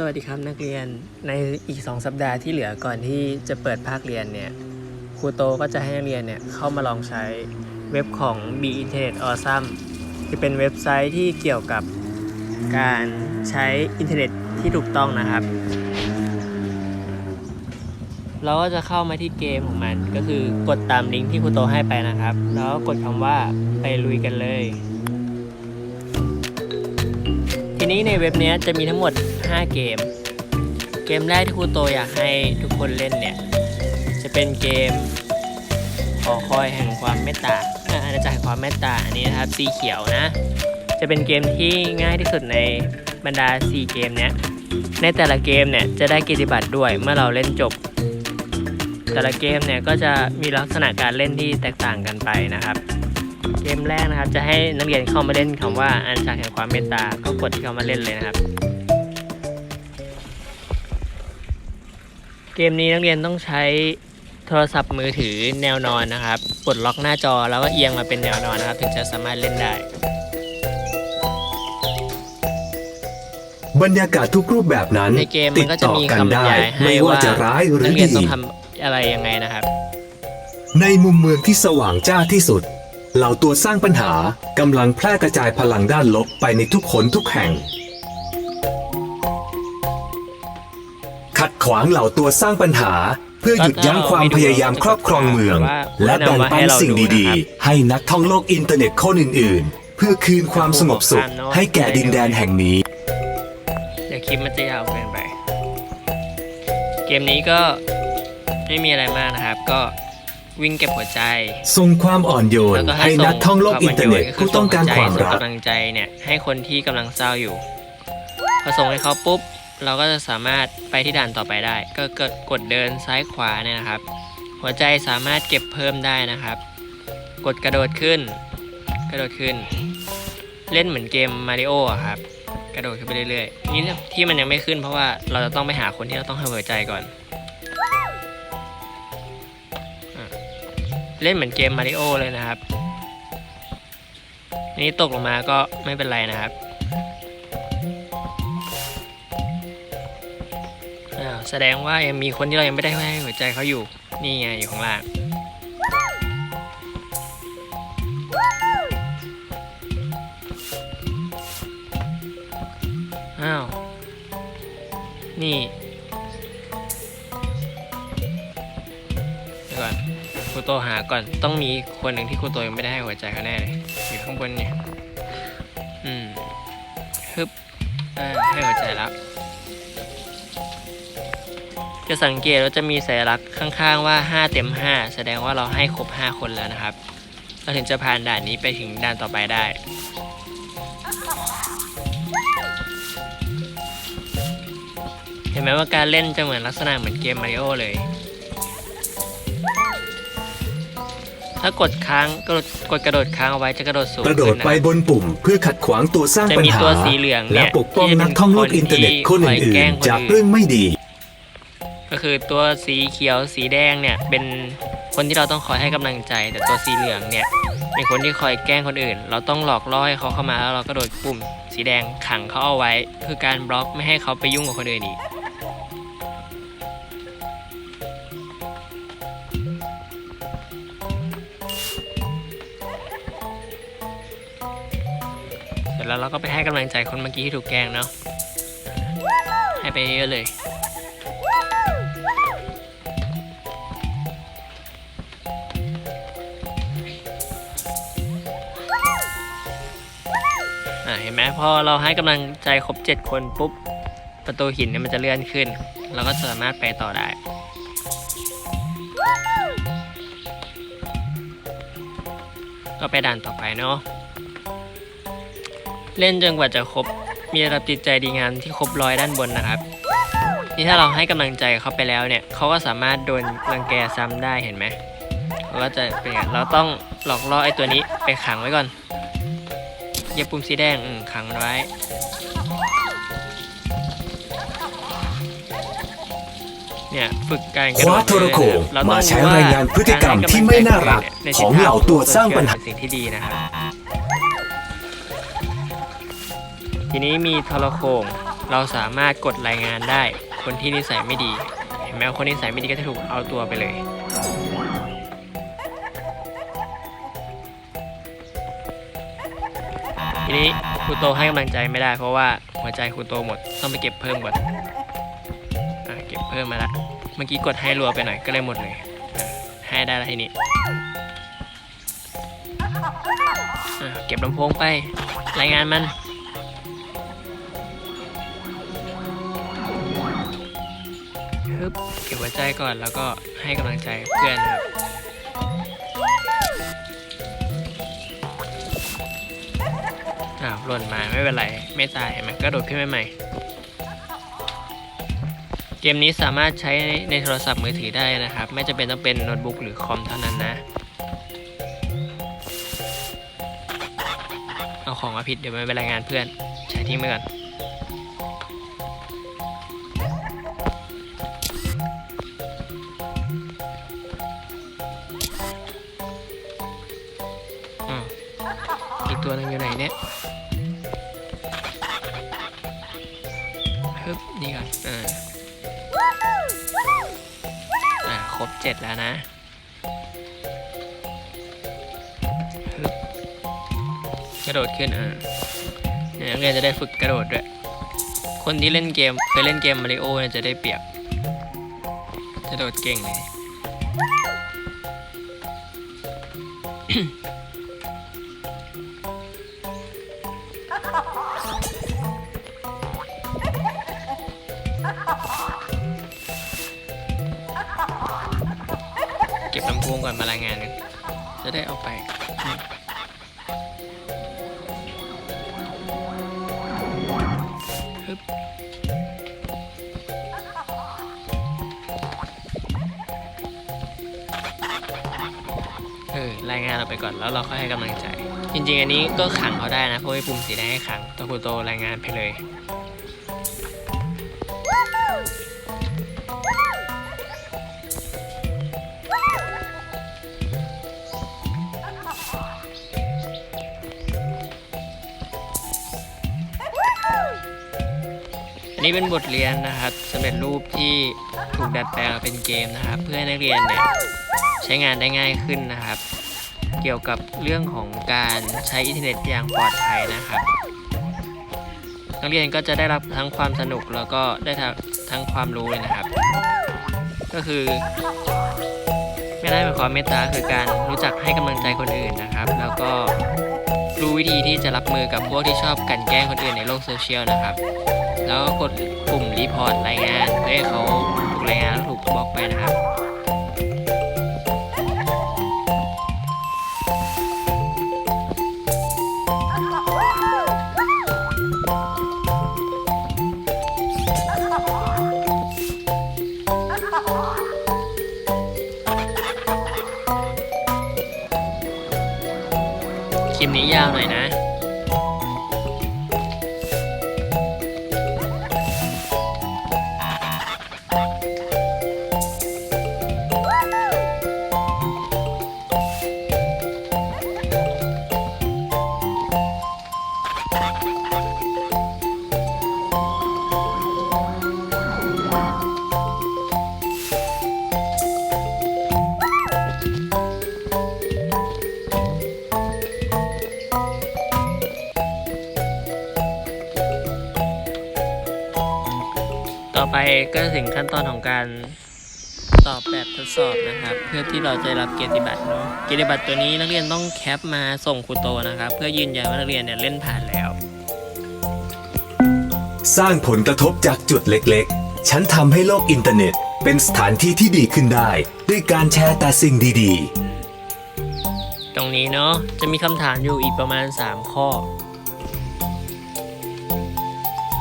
สวัสดีครับนักเรียนในอีก 2 สัปดาห์ที่เหลือก่อนที่จะเปิดภาคเรียนเนี่ยครูโตก็จะให้นักเรียนเนี่ยเข้ามาลองใช้เว็บของ b Internet Awesome ที่เป็นเว็บไซต์ที่เกี่ยวกับการใช้อินเทอร์เน็ตที่ถูกต้องนะครับ เราก็จะเข้ามาที่เกมของมัน ก็คือกดตามลิงก์ที่ครูโตให้ไปนะครับ แล้วกดคำว่าไปลุยกันเลย นี้ในเว็บนี้จะมีทั้งหมด 5 เกม เกมแรกที่ครูโตอยากให้ทุกคนเล่นเนี่ย จะเป็นเกมขอคอยแห่งความเมตตาอาณาจักรแห่งความเมตตาอันนี้นะครับสีเขียวนะ จะเป็นเกมที่ง่ายที่สุดในบรรดา 4 เกมเนี้ยในแต่ละเกมเนี่ยจะได้กิจบัตรด้วยเมื่อเราเล่นจบ แต่ละเกมเนี่ยก็จะมีลักษณะการเล่นที่แตกต่างกันไปนะครับ มแรกนะครับ จะให้นักเรียนเข้ามาเล่นคำว่าอาณาจักรแห่งความเมตตา ก็กดเข้ามาเล่นเลยนะครับ เกมนี้นักเรียนต้องใช้โทรศัพท์มือถือแนวนอนนะครับปลดล็อกหน้าจอแล้วก็เอียงมาเป็นแนวนอนนะครับ ถึงจะสามารถเล่นได้ บรรยากาศทุกรูปแบบนั้นในเกมติมัดนก็จะต่อมีกันคำบรรได้ยายให้ไม่ว่าว่าจะร้ายหรืนัอกเรียนดีต้องทำอะไรยังไงนะครับ ในมุมเมืองที่สว่างจ้าที่สุด เหล่าตัวสร้างปัญหากำลังแพร่กระจายพลังด้านลบไปในทุกคนทุกแห่ง ขัดขวางเหล่าตัวสร้างปัญหา เพื่อหยุดยั้งความพยายามครอบครองเมือง และแบ่งปันสิ่งดีๆ ให้นักท่องโลกอินเทอร์เน็ตคนอื่นๆ เพื่อคืนความสงบสุขให้แก่ดินแดนแห่งนี้เดี๋ยวคลิปมันจะยาวเกินไป เกมนี้ก็ไม่มีอะไรมากนะครับก็ วิ่งเก็บหัวใจส่งความอ่อนโยนแล้วก็ให้ส่นักท่องโลกอินเทอร์เน็ตควผู้ต้องการความรักส่งกำลังใจเนี่ยให้คนที่กำลังเศร้าอยู่พอส่งให้เขาปุ๊บ เราก็จะสามารถไปที่ด่านต่อไปได้ ก็กดกดเดินซ้ายขวาเนี่ยนะครับ หัวใจสามารถเก็บเพิ่มได้นะครับ กดกระโดดขึ้น กระโดดขึ้น เล่นเหมือนเกมมาริโออะครับกระโดดขึ้นไปเรื่อยๆนี่ที่มันยังไม่ขึ้นเพราะว่าเราจะต้องไปหาคนที่เราต้องให้หัวใจก่อน เล่นเหมือนเกมมาริโอเลยนะครับ นี่ตกลงมาก็ไม่เป็นไรนะครับแสดงว่ายังมีคนที่เรายังไม่ได้ให้หัวใจเขาอยู่ นี่ไงอยู่ข้างล่างอ้าว นี่ โตหาก่อน ต้องมีคนหนึ่งที่ครูโตยังไม่ได้ให้หัวใจเขาแน่เลย อยู่ข้างบนเนี่ย อืมฮึบให้หัวใจแล้วจะสังเกตว่าจะมีสัญลักษณ์ข้างๆว่า 5 เต็ม 5 แสดงว่าเราให้ครบ 5 คนแล้วนะครับ เราถึงจะผ่านด่านนี้ไปถึงด่านต่อไปได้ เห็นไหมว่าการเล่นจะเหมือนลักษณะเหมือนเกมมาริโอเลย ถ้ากดค้างกดกดกระโดดค้างเอาไว้จะกระโดดสูงกระโดดขึ้นนไปบนปุ่ม เพื่อขัดขวางตัวสร้างจะปัญมีหาตัวสีเหลืองเนี่ยและปกป้องที่จะเป็นนักท่องโลกคนอินเทอร์เน็ตที่คนคอยอื่แกล้นงคนๆจากอื่นเรื่องไม่ดี ก็คือตัวสีเขียวสีแดงเนี่ยเป็นคนที่เราต้องคอยให้กำลังใจ แต่ตัวสีเหลืองเนี่ยเป็นคนที่คอยแกล้งคนอื่น เราต้องหลอกล่อให้เขาเข้ามาแล้วเราก็โดดปุ่ม สีแดงขังเขาเอาไว้ คือการบล็อกไม่ให้เขาไปยุ่งกับคนอื่นอีก แล้วเราก็ไปให้กำลังใจคนเมื่อกี้ที่ถูกแกล้งเนาะให้ไปเยอะเลยเห็นไหมพอเราให้กำลังใจครบ 7 คนปุ๊บ ประตูหินเนี่ยมันจะเลื่อนขึ้น เราก็สามารถไปต่อได้ก็ไปด่านต่อไปเนาะ เล่นจนกว่าจะครบ มีระดับจิตใจดีงามที่ครบร้อยด้านบนนะครับ นี่ถ้าเราให้กำลังใจเขาไปแล้วเนี่ยเขาก็สามารถโดนรังแกซ้ำได้เห็นไหมเขาก็จะเป็นอย่างนั้นเราต้องหลอกล่อไอ้ตัวนี้ไปขังไว้ก่อนเหยียบปุ่มสีแดงอืมขังมันไว้เนี่ยฝึกการกคระโดว้าดโทรโขงเราต้องมาใช้ว่รายงานพฤติกรรมที่ไม่น่ารักในของเหล่าตัวสร้างปัญหาเป็นสิ่งที่ดีนะครับ ทีนี้มีโทรโขงเราสามารถกดรายงานได้ คนที่นิสัยไม่ดีเห็นไหมว่าคนนิสัยไม่ดีก็จะถูกเอาตัวไปเลยทีนี้ครูโตให้กำลังใจไม่ได้เพราะว่าหัวใจครูโตหมดต้องไปเก็บเพิ่มก่อนอเก็บเพิ่มมาละเมื่อกี้กดให้รัวไปหน่อยก็เลยหมดเลยให้ได้แล้วทีนี้เก็บลำโพงไปรายงานมัน ฮึบเก็บหัวใจก่อนแล้วก็ให้กำลังใจเพื่อนครับอ้าวหล่นมาไม่เป็นไร ไม่ตายเห็นไหมกระโดดขึ้นมาใหม่ เกมนี้สามารถใช้ในโทรศัพท์มือถือได้นะครับ ไม่จำเป็นต้องเป็นโน้ตบุ๊กหรือคอมเท่านั้นนะ เอาของมาผิดเดี๋ยวมันไปรายงานเพื่อน ใช้ทิ้งไปก่อน ตัวนึงอยู่ไหนเนี่ยฮึบนี่ก่อนอ่าอ่าครบเจ็ดแล้วนะฮึบกระโดดขึ้นอ่าเนี่ยนักเรียนจะได้ฝึกกระโดดด้วย คนที่เล่นเกมเคยเล่นเกมมาริโอเนี่ยจะได้เปรียบจะโดดเก่งเลย เก็บลำโพงก่อนมารายงานกันจะได้เอาไปฮึบเออรายงานเราไปก่อนแล้วเราค่อยให้กำลังใจ จริงๆ อันนี้ก็ขังเขาได้นะเพราะว่าปุ่มสีแดงให้ขังตะคูโตรายงานไปเลย อันนี้เป็นบทเรียนนะครับสำเร็จรูปที่ถูกดัดแปลงเป็นเกมนะครับ เพื่อให้นักเรียนเนี่ยใช้งานได้ง่ายขึ้นนะครับ เกี่ยวกับเรื่องของการใช้อินเทอร์เน็ตอย่างปลอดภัยนะครับ นักเรียนก็จะได้รับทั้งความสนุกแล้วก็ได้ทั้งทั้งความรู้เลยนะครับ ก็คือไม่ได้เป็นความเมตตาคือการรู้จักให้กำลังใจคนอื่นนะครับ แล้วก็รู้วิธีที่จะรับมือกับพวกที่ชอบกลันแกล้งคนอื่นในโลกโซเชียลนะครับ แล้วกดปุ่มรีพอร์ตรายงานเพื่อให้เขาถูกรายงานแล้วถูกบล็อกไปนะครับคลิปนี้ยาวหน่อยนะ ต่อไปก็ถึงขั้นตอนของการ ตอบแบบทดสอบนะครับ เพื่อที่เราจะรับเกียรติบัตรเนาะเกียรติบัตรตัวนี้นักเรียนต้องแคปมาส่งครูโตนะครับ เพื่อยืนยันว่านักเรียนเนี่ยเล่นผ่านแล้ว สร้างผลกระทบจากจุดเล็กๆ ฉันทำให้โลกอินเทอร์เน็ต เป็นสถานที่ที่ดีขึ้นได้ ด้วยการแชร์แต่สิ่งดีตรงนี้เนาะจะมีคำถามอยู่อีกประมาณ 3 ข้อ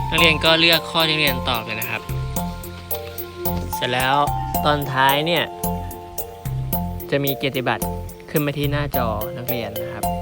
นักเรียนก็เลือกข้อที่นักเรียนตอบเลยนะครับ เสร็จแล้วตอนท้ายเนี่ย จะมีเกียรติบัตรขึ้นมาที่หน้าจอนักเรียนนะครับ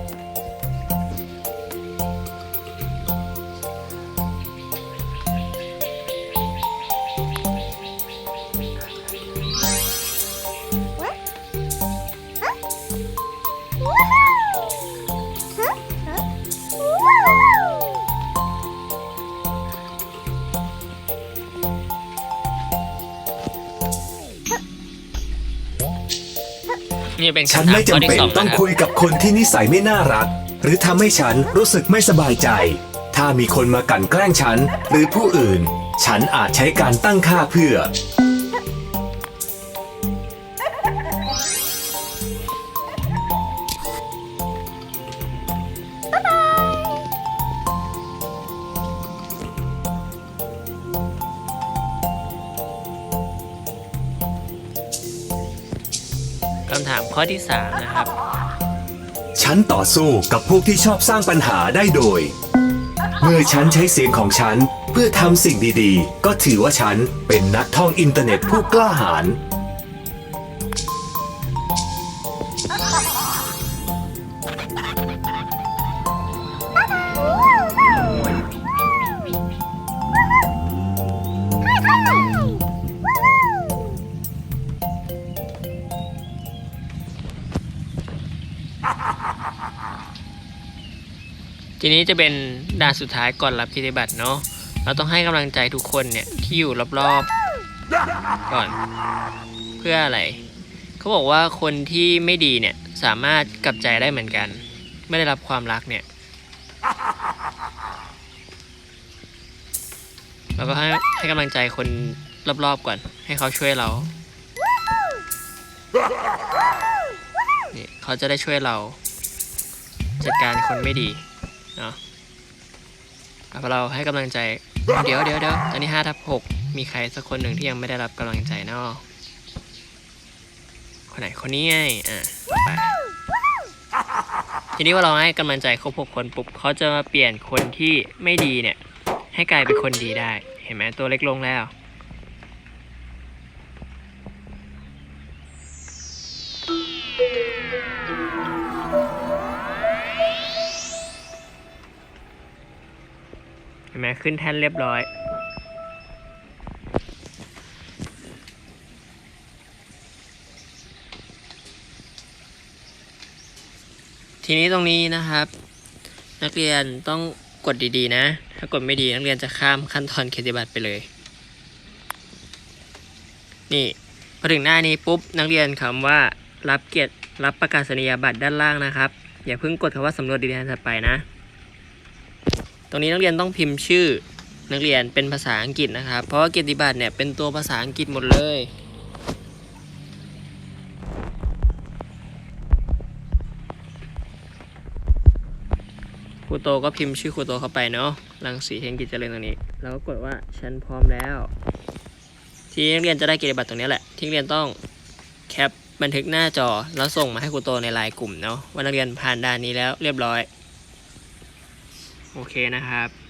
นี่เป็นฉันคำถามไม่ข้อจำที่เป็นสองต้องนะครับคุยกับคนที่นิสัยไม่น่ารัก หรือทำให้ฉันรู้สึกไม่สบายใจ ถ้ามีคนมากลั่นแกล้งฉัน หรือผู้อื่น ฉันอาจใช้การตั้งค่าเพื่อ ข้อที่สามนะครับ ฉันต่อสู้กับพวกที่ชอบสร้างปัญหาได้โดย เมื่อฉันใช้เสียงของฉันเพื่อทำสิ่งดีๆ ก็ถือว่าฉันเป็นนักท่องอินเทอร์เน็ตผู้กล้าหาญ ทีนี้จะเป็นด่านสุดท้ายก่อนรับกิจบัตรเนาะเราต้องให้กำลังใจทุกคนเนี่ยที่อยู่รอบๆก่อน เพื่ออะไรเขาบอกว่าคนที่ไม่ดีเนี่ยสามารถกลับใจได้เหมือนกัน ไม่ได้รับความรักเนี่ยเราก็ให้ให้กำลังใจคนรอบๆก่อน ให้เขาช่วยเรานี่เขาจะได้ช่วยเราจัดการคนไม่ดี เนาะเอาเราให้กำลังใจ เดี๋ยวเดี๋ยวเดี๋ยวตอนนี้ห้าทับหกมีใครสักคนหนึ่งที่ยังไม่ได้รับกำลังใจเนาะคนไหนคนนี้ไงอะไปทีนี้ว่าเราให้กำลังใจครบหกคนปุ๊บเขาจะมาเปลี่ยนคนที่ไม่ดีเนี่ย ให้กลายเป็นคนดีได้ เห็นไหมตัวเล็กลงแล้ว ห็นไหมขึ้นแท่นเรียบร้อย ทีนี้ตรงนี้นะครับ นักเรียนต้องกดดีๆนะ ถ้ากดไม่ดีนักเรียนจะข้ามขั้นตอนเกียรติบัตรไปเลย นี่พอถึงหน้านี้ปุ๊บนักเรียนคำว่ารับเกียรติรับประกาศนียบัตรด้านล่างนะครับ อย่าเพิ่งกดคำว่าสำรวจดีแทนถัดไปนะ ตรงนี้นักเรียนต้องพิมพ์ชื่อนักเรียนเป็นภาษาอังกฤษนะครับ เพราะว่าเกียรติบัตรเนี่ยเป็นตัวภาษาอังกฤษหมดเลย ครูโตก็พิมพ์ชื่อครูโตเข้าไปเนาะรังสีเทนกิจเจริญตรงนี้ แล้วก็กดว่าฉันพร้อมแล้ว ที่นักเรียนจะได้เกียรติบัตรตรงนี้แหละ ที่นักเรียนต้องแคปบันทึกหน้าจอแล้วส่งมาให้ครูโตในไลน์กลุ่มเนาะว่านักเรียนผ่านด่านนี้แล้วเรียบร้อย โอเคนะครับ